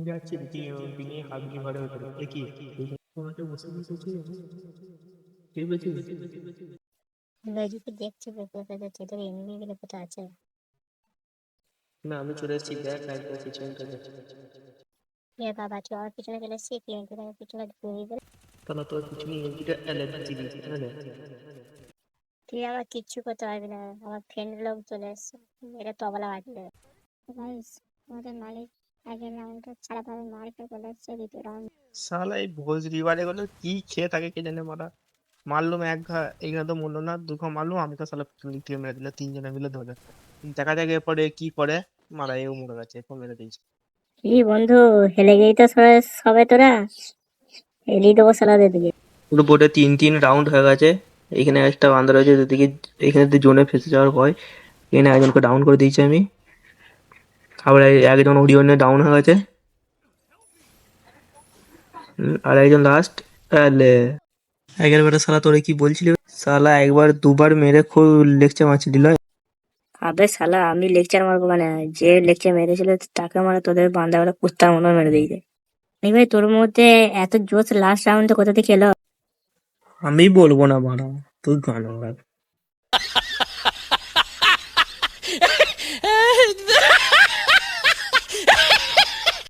যাচ্ছি দেখি দিনে হাগনি ঘরে ভেতরে এ কি তোমাকে বসে বসেছি কে বলছি লজিকে দেখছে পেপার পেপার তোদের এমনি গেলে কোথাও আছে না আমি চলে এসেছি দেখ একবার পিছনটা দেখ এ বাবা তুই আমার পিছনে চলে এসেছিস তুই এমনি আমার পিছনে ঘুরিয়ে গেলে তাহলে তোর পিছনে এমপিটা অ্যালার্জি দিয়েছি তাই না তুই আমার কিচ্ছু করতে পারবি না আমার ফ্রেন্ড লোক চলে এসছে এটা তবলা বাজলে গাইস আমাদের মালিক আগের রাউন্ডটা ছাড়া পাবে মার্কে চলে এসছে দ্বিতীয় রাউন্ড শালা এই ভোজ রিবারে গুলো কি খেয়ে থাকে কে জানে মারা মারলুম এক ঘা এইখানে তো মরলো না দুঘা মারলুম আমি তো শালা পিছন মেরে দিল তিনজনে মিলে ধরে দেখা যাক এরপরে কি করে মারা এও মরে গেছে এরপর মেরে দিয়েছে। কি বন্ধু হেলে গেই তো সবে তোরা। হেলি দেবো সালাদের দিকে পুরো বোর্ডে তিন তিন রাউন্ড হয়ে গেছে এখানে একটা বান্দর আছে যেদিকে এখানে জোনে ফেসে যাওয়ার ভয় এখানে একজনকে ডাউন করে দিয়েছি আমি। আবার একজন ওডিওনে ডাউন হয়ে গেছে। আর একজন লাস্ট আগের বারে সালা তোরে কি বলছিলি? সালা একবার দুবার মেরে খুব লেকচার মারছিলি লয় আবে শালা আমি লেকচার মারবো মানে যে লেকচার মেরেছিল তাকে মানে তোদের বান্দাগুলো কুত্তার মতো মেরে দিয়েছে। এই ভাই তোর মধ্যে এত জোশ লাস্ট রাউন্ডে কোথা থেকে এলো? আমি বলব না বাড়া তুই গান